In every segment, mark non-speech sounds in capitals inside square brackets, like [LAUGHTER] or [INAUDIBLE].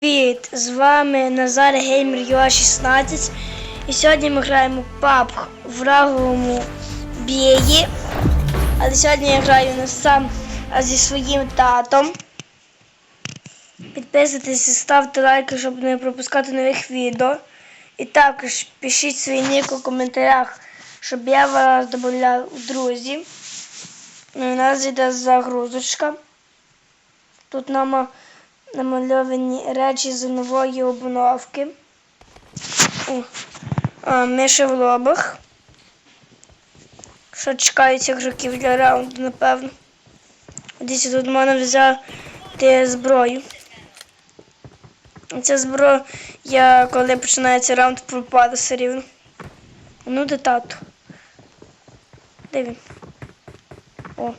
Привіт! З вами Назар Геймер UA 16 і сьогодні ми граємо PUBG в раговому бії. Але сьогодні я граю не сам, а зі своїм татом. Підписуйтесь і ставте лайки, щоб не пропускати нових відео. І також пишіть свій нік у коментарях, щоб я вас додавав у друзі. Ну, і у нас йде загрузочка. Тут нам намальовані речі з нової обновки. Миші в лобах. Що чекають ігроків для раунду, напевно. Десь тут можна взяти зброю. Ця зброя, коли починається раунд, пропаде все рівно. Ну, де тато? Де? О,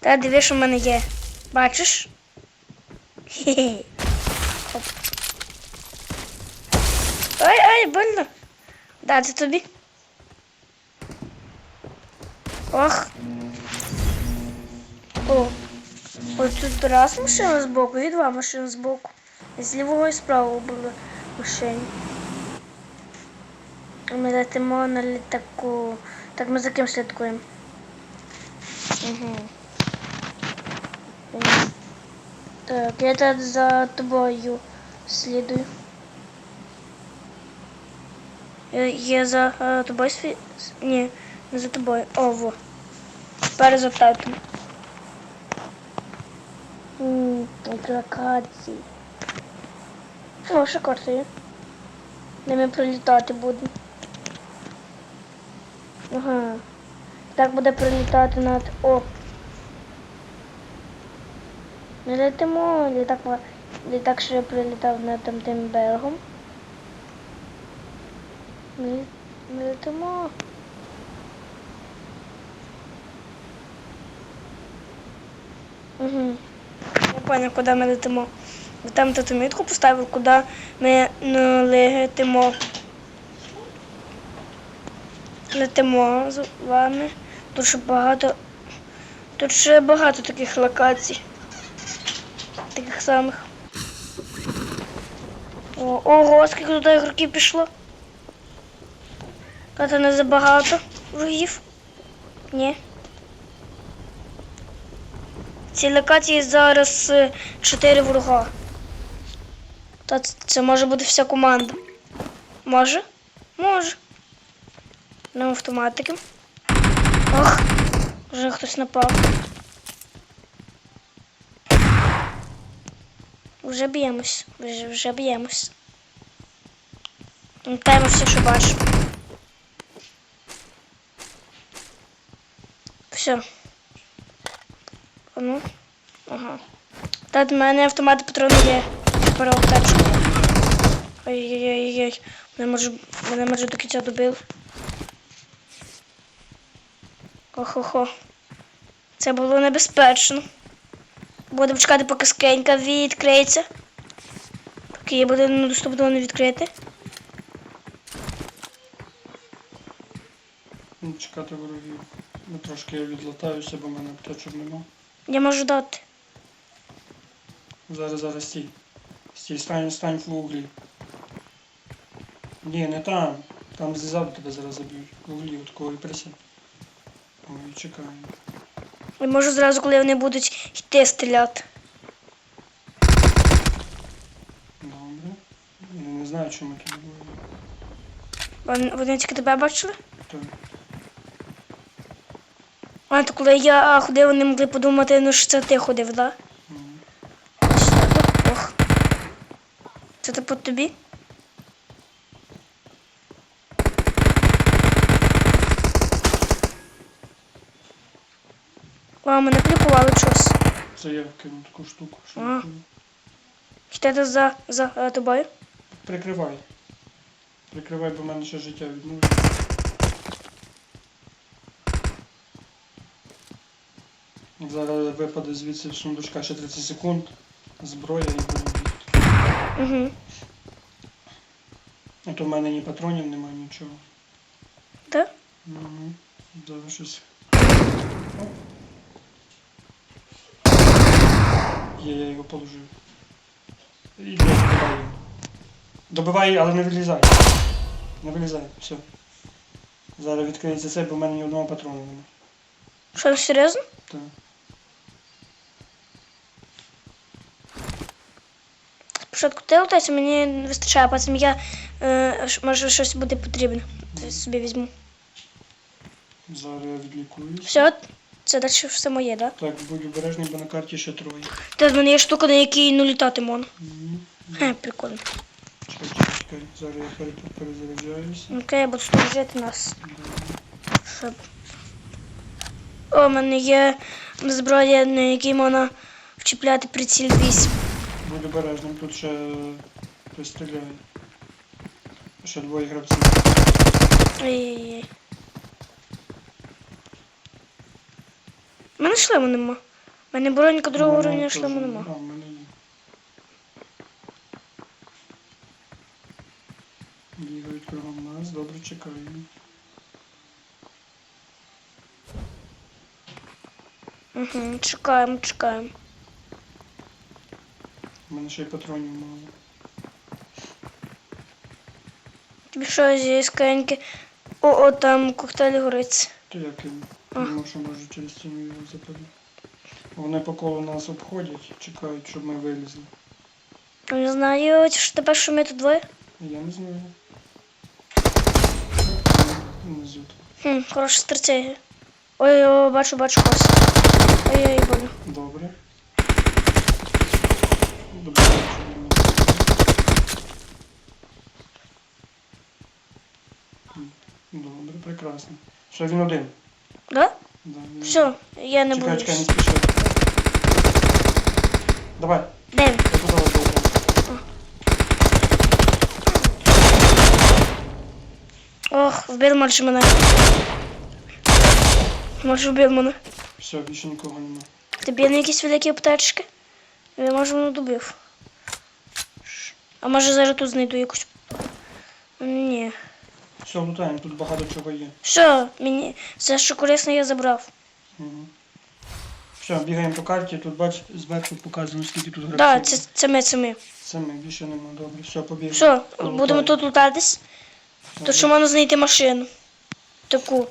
та диви, що в мене є. Бачиш? Ай, ай, больно. Дати тобі. Ох. О. Ось тут раз машина збоку і два машини збоку. З лівого і з правого були машини. Ми летимо на. Так, ми за ким слідкуємо? Угу. Так, я тут за тобою слідую. Я, я за е, тобою сві... с- Ні, не за тобою. О, во. Тепер за татом. Локації. О, ще карта є. Де ми прилітати будемо. Ага. Так буде прилітати над... О, ми летимо, літак, літак ще прилітав над там тим берегом. Ми, ми летимо. Угу. Я понял, куди ми летимо. Там тату мітку поставив, куди ми ну, летимо. Летимо з вами. Тут ще багато. Тут ще багато таких локацій таких самих. О, ого, скільки туди ігроків пішло. Це не забагато ворогів. Ні. В цій локації зараз 4 ворога. Та це може бути вся команда. Може? Може. На автоматики. Ох, вже хтось напав. Вже б'ємось, вже, вже б'ємось. Пам'ятаємо все, що бачимо. Все. Ну. Ага. Та в мене автомат патрони є. Пора аптечку. Ой-ой-ой-ой. Мене може, мене може до кінця добив. Охо-хо. Це було небезпечно. Будемо чекати, поки скринька відкриється. Поки її буде недоступно не відкрити. Ну, Чекати ворогів. Ну, трошки я відлатаюся, бо в мене аптечок нема. Я можу дати. Зараз, зараз стій. Стій, стань, стань в углі. Ні, не там. Там ззаду тебе зараз заб'ють. В углі, от кого і присядь. Ой, чекаємо. Я можу зразу, коли вони будуть йти стріляти. Добре. Я не знаю, чому тут було. Вони, вони тільки тебе бачили? Так. А, то коли я ходив, вони могли подумати, ну що це ти ходив, так? Да? Ох. Це типу тобі? А, мене кліпували щось. Це я вкину таку штуку. Що А. вкину. Йдете за, за е, тобою? Прикривай. Прикривай, бо в мене ще життя відмовить. Зараз випаде звідси сундучка ще 30 секунд. Зброя і буде бігти. Угу. А то в мене ні патронів немає, нічого. Так? Угу. Зараз щось. Є, я його положив. Іди, добивай її. Добивай але не вилізай. Не вилізай, все. Зараз відкриється це, бо в мене ні одного патрону немає. Що, серйозно? Так. Спочатку ти лутайся, мені не вистачає, а потім я е, може щось буде потрібно. Собі візьму. Зараз я відлікуюсь. Все, це далі все моє, так? Так, будь обережний, бо на карті ще троє. Та в мене є штука, на якій ну літати можна. Хе, прикольно. Чекай. Зараз я пере- перезаряджаюся. Окей, я буду служити нас. Щоб... О, в мене є зброя, на якій можна вчіпляти приціл 8. Будь обережним, тут ще хтось стріляє. Ще двоє гравців. Ай-яй-яй. У мене шлему нема. У мене бронька другого Мене рівня шлему нема. А, в мене є. Бігають кругом нас, добре чекаємо. Угу, чекаємо, чекаємо. У мене ще й патронів мало. Тобі що зі скриньки? О, о, там коктейль горить. То я кину. Думав, що може через стіну його запалю. Вони по колу нас обходять, чекають, щоб ми вилізли. Не знаю, що тепер що ми тут двоє? Я не знаю. Хм, хороша стратегія. Ой, о, бачу, бачу когось. Ой-ой, болю. Добре. Добре, ми Добре, прекрасно. Що він один? Да? Да, він Все, я не Чекай, буду. чекай, не спіши. Давай, Де він? я. Ох, вбив майже мене. Може вбив мене. Все, більше нікого нема. Тобі є якісь великі аптечки? Я може мене добив. А може зараз тут знайду якусь. Ні. Все, лутаємо, тут багато чого є. Все, мені все, що корисне, я забрав. Угу. Все, бігаємо по карті, тут бач, зверху показано, скільки тут Так, гравців. да, це, це ми, це ми. Це ми, більше нема, добре. Все, побігли. Все, будемо тут лутатись. Тут що можна знайти машину. Таку.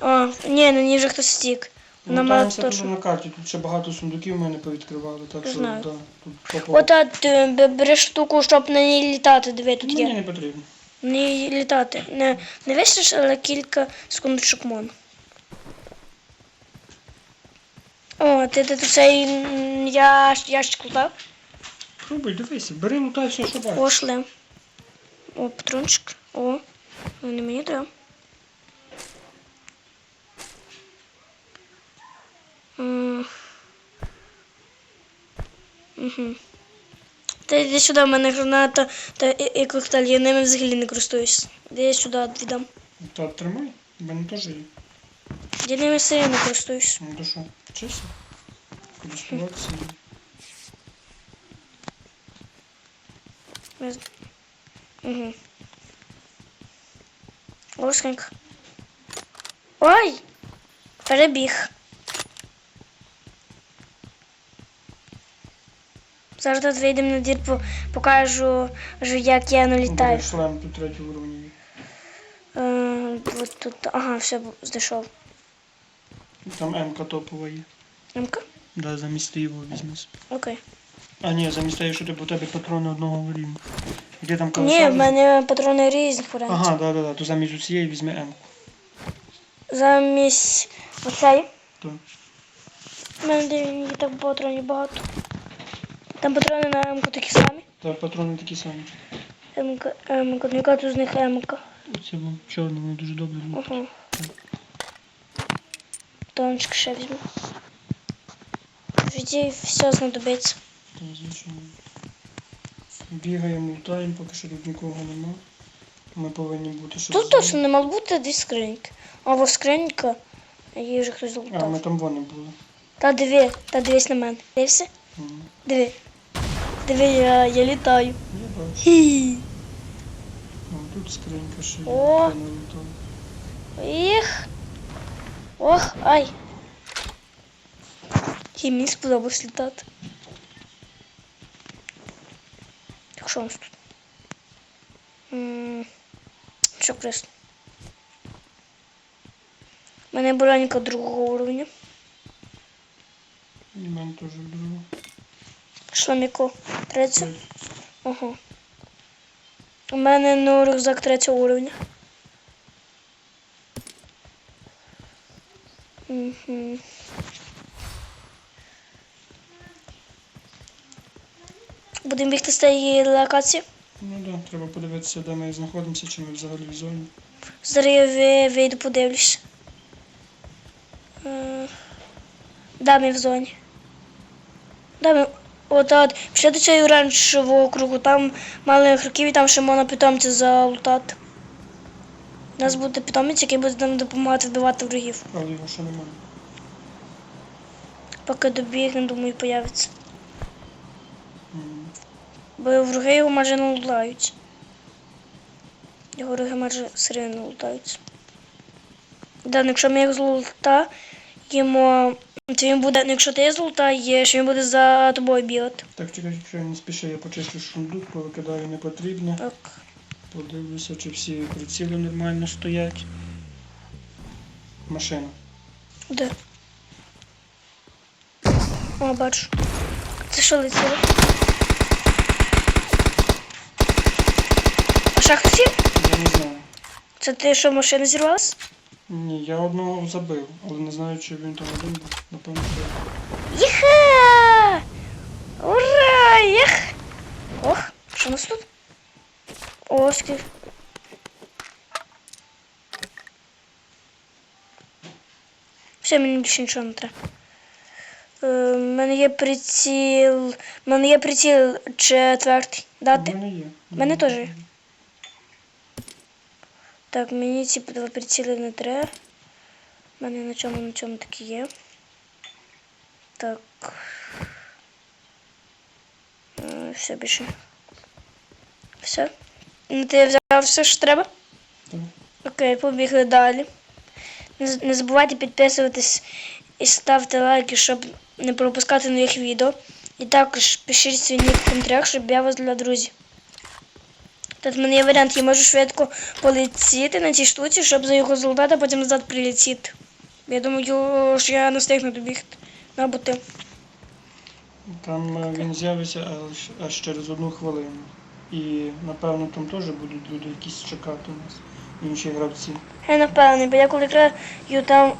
О, ні, на ній вже хтось стік. Вона має Лутаємося теж. тут на карті, тут ще багато сундуків ми не повідкривали, так що Знаю. да, тут топово. От а, ти б- бери штуку, щоб на ній літати. Диви, тут Мені є. не потрібно. Ній літати. Не, не весь, але кілька секундочок можна. О, ти, ти, ти цей ящ, ящик лутав? Пробуй, дивися, бери, лутай все, що бачиш. О. О, патрончик. О, ну не мені треба. М. Та йди сюди, в мене граната та і, і коктейль, я ними взагалі не користуюсь. Де я сюди віддам. Та тримай, в мене теж є. Я ними все не користуюсь. Ну то що, вчися? Користуватися. Угу. Лоскенько. Ой! Перебіг. Зараз тут вийдемо на двір, покажу, як я налітаю. Шлем тут третього уровня. Е, от тут. Ага, все знайшов. Там М-ка топова є. М-ка? Да, замість його візьми. собі. Окей. А ні, замість того, що ти у тебе патрони одного рівня. Де там Ні, в мене патрони різних варіантів. Ага, да, да, да. То замість цієї візьми М. Замість оцей. То. У мене де її так патронів багато. Там патрони на М-ку такі самі. Та патрони такі самі. М-ка, М-ка, ну яка тут з них М-ка? Оце вам чорне, воно дуже добре. Ага. Тончик ще візьму. В все знадобиться. Та, звичайно. Бігаємо, лутаємо, поки що тут нікого нема. Ми повинні бути ще. Тут точно не мало бути дві скриньки. А во скринька, її вже хтось А, ми там вони були. Та диви, та дивись на мене. Дивишся? Мгм. Диви. Диви, я, я літаю. Я бачу. Хі. О, тут скринька ще є. О. яка не лутала. Їх. Ох, ай. І мені сподобалось літати. Так, що у нас тут? М, Що кресло? У мене бронька другого уровня. І в мене теж друга. Шламіко. Третє. Ага. У мене ну, рюкзак третього уровня. Угу. Будемо бігти з цієї локації. Ну так, да, треба подивитися, де ми знаходимося, чи ми взагалі в зоні. Зараз я вийду подивлюсь. Да, ми в зоні. Да, ми... От, пішли до цього оранжевого кругу, там мало ігроків і там ще можна питомця залутати. У нас буде питомець, який буде нам допомагати вбивати ворогів. Але його ще немає. Поки добігне, думаю, появиться. Бо вороги його майже не лутаються. Його вороги майже серйозно лутаються. Да, якщо ми їх злутаємо, то він буде, ну, якщо ти злутаєш, він буде за тобою бігати. Так, чекай, я не спішу, я почищу шундук, повикидаю непотрібне. Так. Подивлюся, чи всі приціли нормально стоять. Машина. Де? О, бачу. Це що летіло? А є? Я не знаю. Це ти що, машина зірвалась? Ні, я одного забив, але не знаю, чи він там один був. Напевно, що. Єха! Ура! Єх! Ох, що у нас тут? О. Все, мені більше нічого не треба. Е, У мене є приціл. У мене є приціл четвертий. У Дати? мене є. В мене теж є. Так, мені ці два приціли не треба. У мене на чому на чому такі є. Так. Е, Все більше. Все. Ну, Ти взяв все, що треба? Так. Окей, побігли далі. Не забувайте підписуватись і ставити лайки, щоб не пропускати нових відео. І також пишіть свій нік в коментарях, щоб я вас для друзів. Тут в мене є варіант, я можу швидко полетіти на цій штуці, щоб за його золотати, а потім назад прилетіти. Я думаю, що я не встигну добігти. Або ти. Там е, він з'явиться аж, аж через одну хвилину. І напевно там теж будуть люди якісь чекати у нас, інші гравці. Я не впевнений, бо я коли граю, там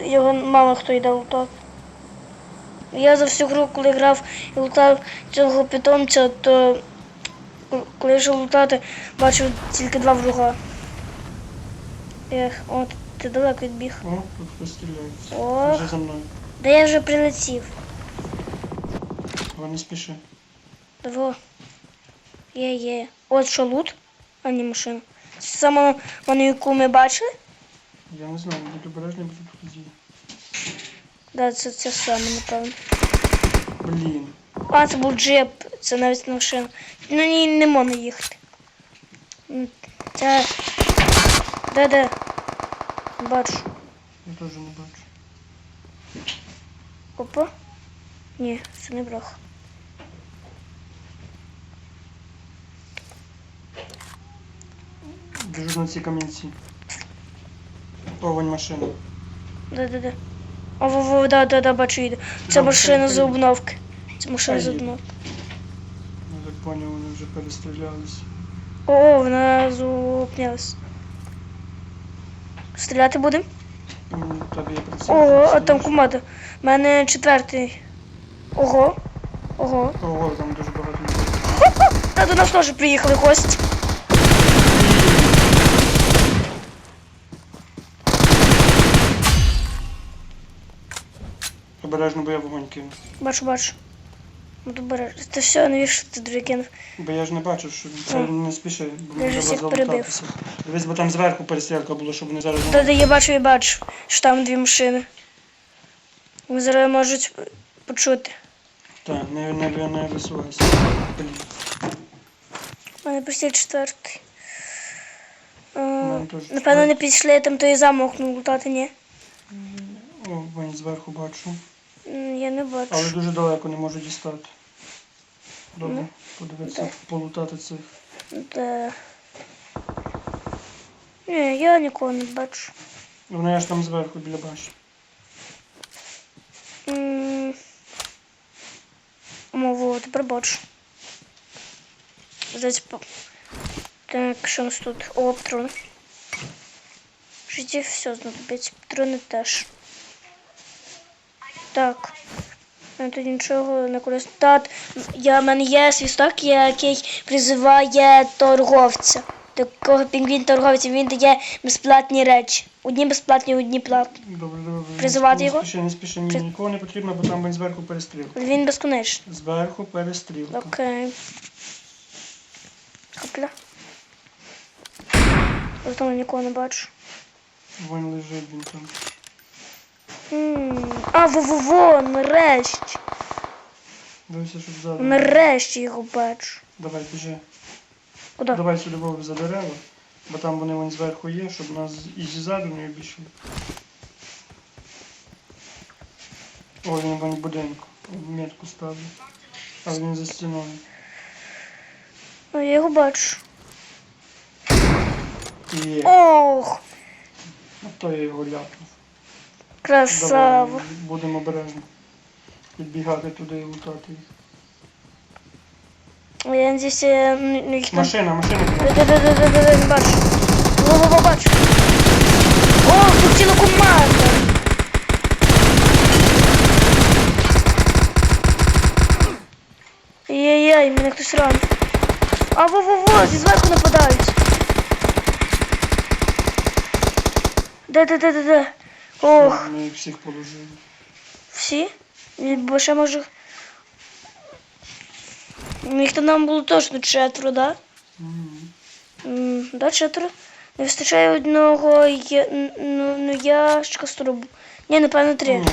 його мало хто йде лутати. Я за всю гру, коли грав і лутав цього питомця, то коли йшов лутати, бачив тільки два врага. Ех, от, ти далеко відбіг. О, тут хтось стріляється. Ох. Вже за мною. Да я вже прилетів. Але не спіши. Диво. Є, є. От що лут, а не машина. Це саме вони, яку ми бачили. Я не знаю, будь обережний, бо тут. Да, це це саме, напевно. Блін. А, це був джип, це навіть не машина. На ній не можна їхати. Це. Де де? Бачу. Я теж не бачу. Опа. Ні, це не брах. Біжу на ці камінці. Овень машина. Де? О, во, во, да, да, да, бачу їде. Це машина з обновки. Це машина з Та й- обновки. Я так поняв, вони вже перестрілялись. О, вона зупинялась. Стріляти будемо? Приціл. Ого, а там команда. У мене четвертий. Ого. Ого. Ого, там дуже багато людей. Та до нас теж приїхали гості. Обережно, бо я вогонь кину. Бачу, бачу. Ну, добре. Ти все, навіщо ти дві? Бо я ж не бачу, що це А. не спіши, бо Я мені треба всіх перебив. залутатися. Дивись, бо там зверху перестрілка була, щоб вони зараз не Та, та я бачу, я бачу, що там дві машини. Вони зараз можуть почути. Так, не, не, не висувайся. Блін. У мене постіль четвертий. Е, мене теж Напевно, не підійшли там той замок ну, лутати, ні. О, вогонь зверху бачу. Я не бачу. Але дуже далеко не можу дістати. Добре, Ну, подивитися, да. полутати цих. Де? Ні, я нікого не бачу. Вони аж там зверху біля баші. Мову, тепер бачу. Здається, по- Так, що у нас тут? О, патрони. В житті все знадобиться. Патрони теж. Так. Ну, Тут нічого не корисно. Так, я, в мене є свісток, який призиває торговця. Такого пінгвін торговця, він дає безплатні речі. Одні безплатні, одні платні. Добре, добре. Призивати не його? Спіши, не спіши, ні, При- нікого не потрібно, бо там він зверху перестрілка. Він безконечний. Зверху перестрілка. Окей. Хопля. Там нікого не бачу. Він лежить, він там. А, во-во-во, нарешті. Дивися, щоб ззаду. Нарешті його бачу. Давай, біжи. Куди? Давай сюди Вов, за дерева, бо там вони вон зверху є, щоб нас і ззаду не обійшли. О, він вон в будинку. Метку ставлю. Але він за стіною. А я його бачу. Є. Ох, А то я його ляпнув. Красава. Давай, будемо обережно. Підбігати туди і лутати їх. Я їх там... Машина, машина. Да-да-да-да-да, не бачу. Во-во-во, бачу. О, тут ціла команда. Ай-яй-яй, мене хтось ранив. А во-во-во, зі зверху нападають. Де-де-де-де-де. Ох, Ми їх всіх положили. всі? Бо ще може... Їх там нам було точно четверо, да? М, Да, четверо. Не вистачає одного я... ну, ну, ящика з трубу. Ні, напевно, три. Не.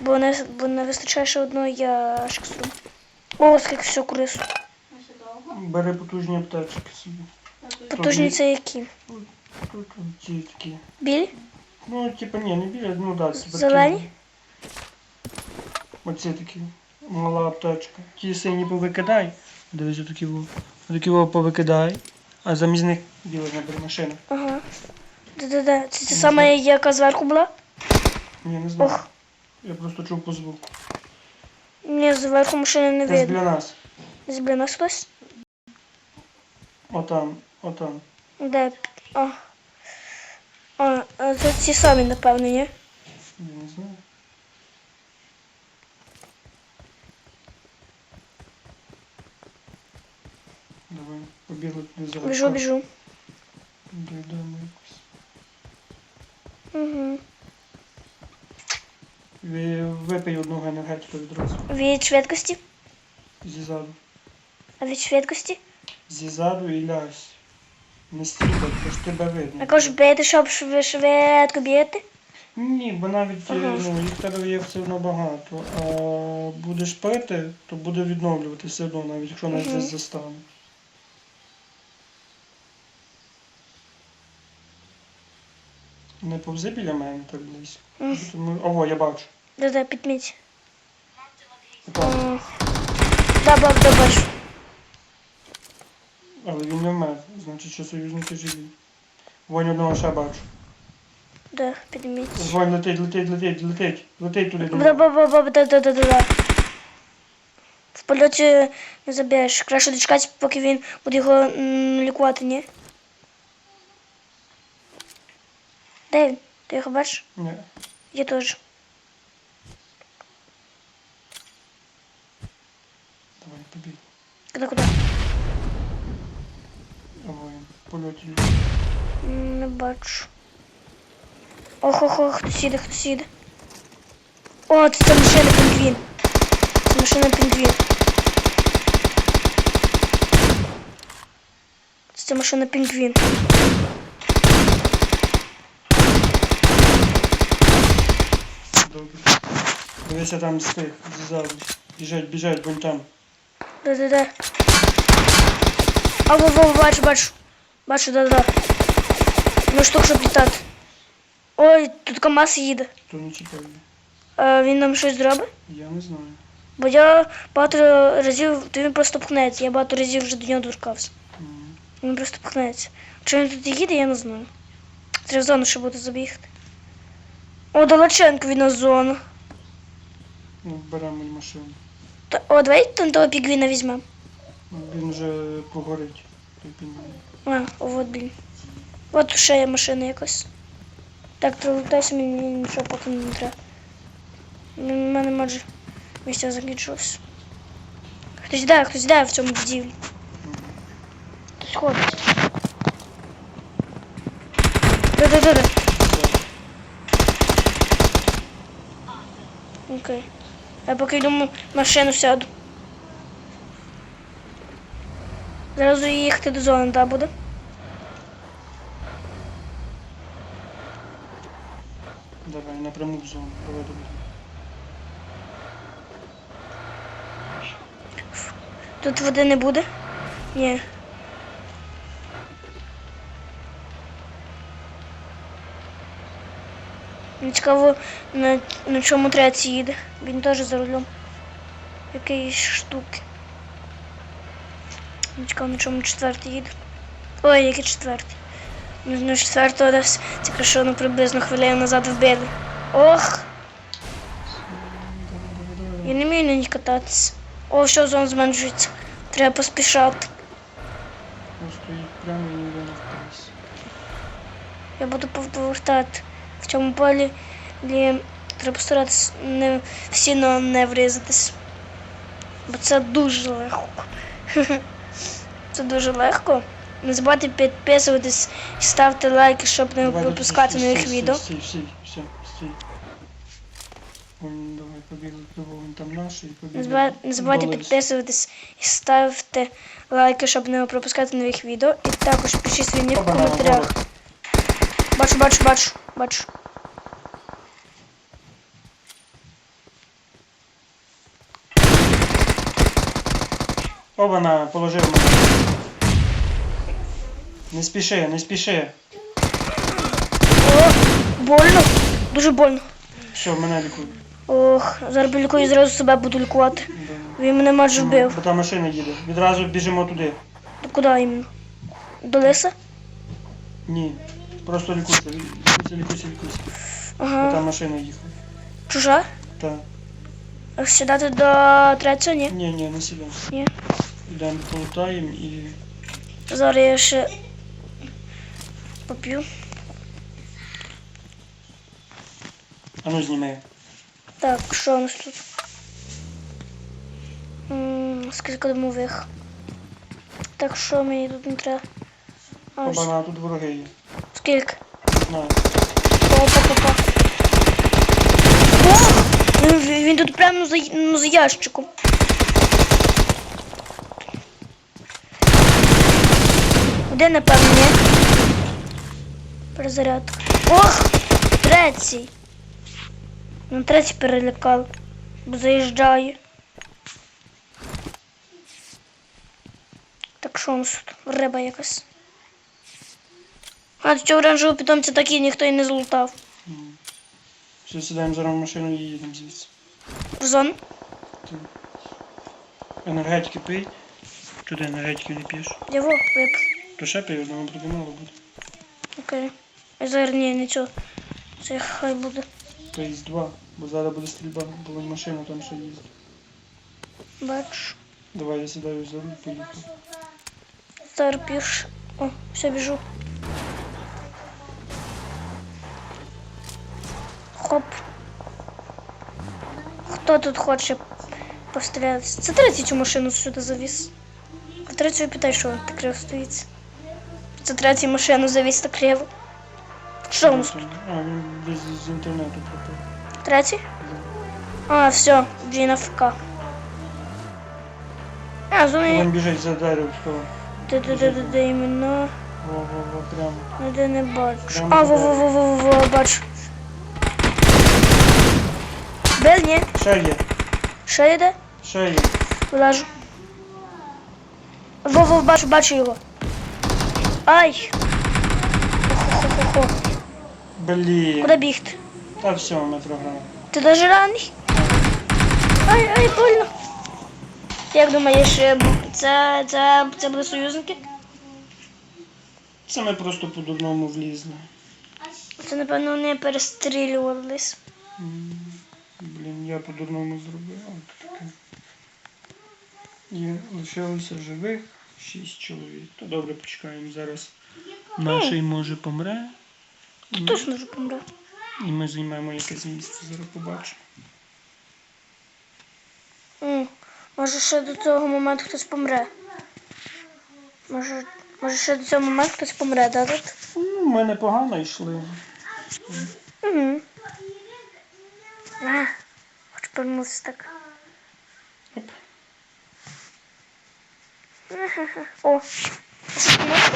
Бо не, бо не вистачає ще одного ящика з трубу. О, скільки все корисно. Бери потужні аптечки собі. Потужні це які? Білі? Ну, типа, ні, не біля, ну да, це Зелені? Оці такі. Мала аптечка. Ті сині повикидай. Дивись, отакі во. Отакі во повикидай. А замість них біла набери машина. Ага. Да-да-да. Це те саме, яка зверху була? Ні, не знаю. Ох. Я просто чув по звуку. Ні, зверху машини не видно. біля нас. Десь біля нас хтось? Отам, отам. Де? А. А, а це ці самі, напевно, ні? Не знаю. Давай, побігли туди за Біжу, біжу. Дійдемо якось. Угу. Ви- Випий одного енергетика відразу. Від швидкості? Зізаду. А від швидкості? Зізаду і лясь. Не стріляй, то ж тебе видно. Я кажу, бити, щоб шв- швидко б'єти. Ні, бо навіть Ага. ну, їх тебе є все одно багато. А будеш пити, то буде відновлювати все одно, навіть якщо нас десь застане. Не повзи біля мене так близько. Тому... Ого, я бачу. Да-да, підміть. Отак. О, Да, баб, да, бачу. Але він не вмер, значить, що союзники живі. Вонь одного ще бачу. Да, підміть. Вонь летить, летить, летить, летить, летить туди. Да, ба, ба, да, да, да, да, да. В польоті не заб'єш. Краще дочекати, поки він буде його лікувати, ні? Де він? Ти його бачиш? Ні. Я теж. Давай, побіг. Куди, куди? Ого, він в польоті. М, Не бачу. Ох, ох, ох, хтось їде, хтось їде. О, це, це машина пінгвін. Це машина пінгвін. Це, машина пінгвін. Дивися там з тих, ззаду. Біжать, біжать, вон там. Да-да-да. А, во, во, бачу, бачу. Бачу, да-да. Ну штук, щоб літати. Ой, тут КамАЗ їде. То не чекай. А, він нам щось зробить? Я не знаю. Бо я багато разів, то він просто пхнеться. Я багато разів вже до нього доторкався. М. Він просто пхнеться. Чи він тут їде, я не знаю. Треба в зону ще буде забігти. О, Далеченко він на зону. Ну, беремо машину. Та- О, давай там того пігвіна візьмемо. Ну, Він вже погорить. той пінь. А, от блін. От ще є машина якась. Так, прилутайся, мені нічого поки не треба. У мене майже місця закінчилось. Хтось йде, хтось йде в цьому будівлі. Хтось ходить. Да-да-да. Окей. Я поки йду машину сяду. Зразу їхати до зони, так буде? Давай, напряму в зону. Давай, давай. Тут води не буде? Ні. Мені цікаво, на, на чому третій їде. Він теж за рулем. Якоїсь штуки. Цікаво, на чому четвертий їде. Ой, який четвертий. Ну, На четвертого десь це краще ну, приблизно хвилину назад вбили. Ох, я не вмію на ній кататися. О, що зон зменшується. Треба поспішати. Я буду повертати. В цьому полі лі- треба старатися не всі на не врізатись. Бо це дуже легко. [LAUGHS] Це дуже легко. Не забувайте підписуватись і ставити лайки, щоб не Давай, випускати стій, нових відео. Стій, стій, все, стій. Вон, давай, побігли вон там наш і Не побігли. не забувайте підписуватись і ставити лайки, щоб не пропускати нових відео. І також пишіть свій в коментарях. Бачу, бачу, бачу, бачу. Обана, положив мене. Не спіши, не спіши. О, больно. Дуже больно. Що, мене лікуй. Ох, зараз лікую зразу себе буду лікувати. Да. Він мене майже вбив. Бо та машина їде. Відразу біжимо туди. До куди іменно? До лиса? Ні. Просто лікуйся, лікуйся, лікуйся, лікуйся. Бо та Ага. машина їхала. Чужа? Та. А Сідати до третього, ні? Ні, ні, не сідаємо. Ні. Йдемо полутаємо і. Зараз я ще поп'ю. А ну зніми. Так, що у нас тут? Скільки домових. Так, що мені тут не треба? А, ось. Обана, тут вороги є. Скільки? Знаю. Опа-па-па. Ох! Він, він тут прямо за, ну, за ящиком. Один, напевно, ні? Перезарядка. Ох! Третій. Ну, третій перелякав. Бо заїжджає. Так що у нас тут? Риба якась. А цього оранжевого питомця так і ніхто і не злутав. Все, сідаємо зараз в машину і їдемо звідси. В зону? Ти Енергетики пий. Туди енергетики не п'єш. Я во випив. То ще пий одного буде мало буде. Окей. А зараз ні, нічого. Це хай буде. Пий з два, бо зараз буде стрільба, бо вон машина там ще їздить. Бачу. Давай я сідаю за руль, поїхав. Зараз піш. О, все біжу. Хоп. Хто тут хоче пострілятися? Це третій цю машину сюди завіз. А третю питай, що так криво стоїть. Це третій машину завіз так криво. Що у нас? А, він десь з інтернету пропав. Третій? А, все, він АФК. А, зони. Він біжить за дерево, хто? Де, де, де, де, де іменно? Во, во, во, прямо. Ніде не бачу. А, во-во-во-во-во-во бачу. Бел, ні? Ще є, Ще йде? ще є. Вилажу. Во, во, бачу, бачу його. Ай! Хо-хо-хо-хо. Блін. Куди бігти? Та все, ми програли. Ти даже ранний? Ай, ай, больно. Як думаєш, е, це, це, це були союзники? Це ми просто по-дурному влізли. Це, напевно, вони перестрілювались. М, Блін, я по-дурному зробив. От таке. І лишилося живих шість чоловік. То добре, почекаємо зараз. Наший може помре. Ми, Точно вже помре. і ми займемо якесь місце, зараз побачимо. М, Може ще до цього моменту хтось помре. Може, може ще до цього моменту хтось помре, да, тут? Ну, ми непогано йшли. Угу. А, хочу повернутися так. Оп. О. А що ти можеш?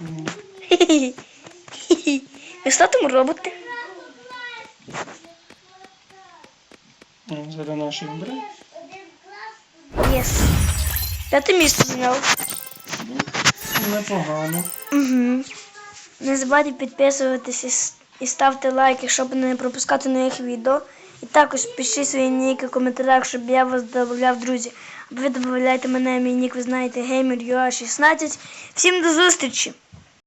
М, Хі-хі. Хі-хі. І що там робите? Зараз наший вмре. Єс. П'яте місце зайняв. Ну, Непогано. Угу. Не забувайте підписуватись і ставте лайки, щоб не пропускати нових відео. І також пишіть свої ніки в коментарях, щоб я вас додавав друзі. Або ви додаєте мене, мій нік, ви знаєте, Gamer.ua16. Всім до зустрічі!